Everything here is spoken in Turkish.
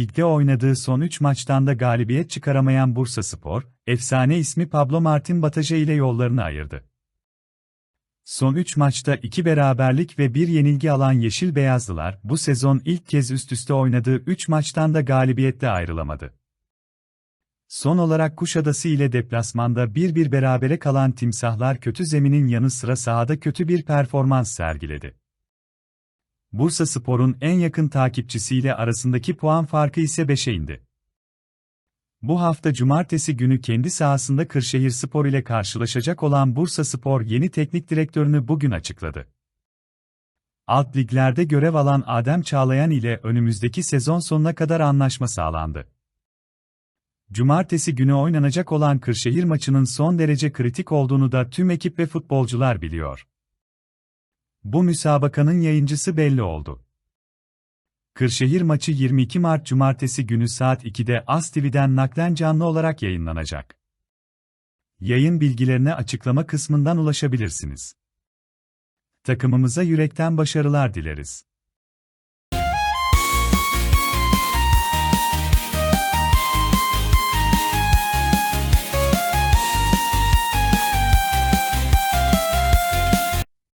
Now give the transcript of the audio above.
Ligde oynadığı son 3 maçtan da galibiyet çıkaramayan Bursaspor, efsane ismi Pablo Martin Bataja ile yollarını ayırdı. Son 3 maçta 2 beraberlik ve 1 yenilgi alan Yeşil Beyazlılar, bu sezon ilk kez üst üste oynadığı 3 maçtan da galibiyetle ayrılamadı. Son olarak Kuşadası ile deplasmanda 1-1 berabere kalan Timsahlar kötü zeminin yanı sıra sahada kötü bir performans sergiledi. Bursa Spor'un en yakın takipçisiyle arasındaki puan farkı ise 5'e indi. Bu hafta cumartesi günü kendi sahasında Kırşehir Spor ile karşılaşacak olan Bursa Spor yeni teknik direktörünü bugün açıkladı. Alt liglerde görev alan Adem Çağlayan ile önümüzdeki sezon sonuna kadar anlaşma sağlandı. Cumartesi günü oynanacak olan Kırşehir maçının son derece kritik olduğunu da tüm ekip ve futbolcular biliyor. Bu müsabakanın yayıncısı belli oldu. Kırşehir maçı 22 Mart Cumartesi günü saat 2'de As TV'den naklen canlı olarak yayınlanacak. Yayın bilgilerine açıklama kısmından ulaşabilirsiniz. Takımımıza yürekten başarılar dileriz.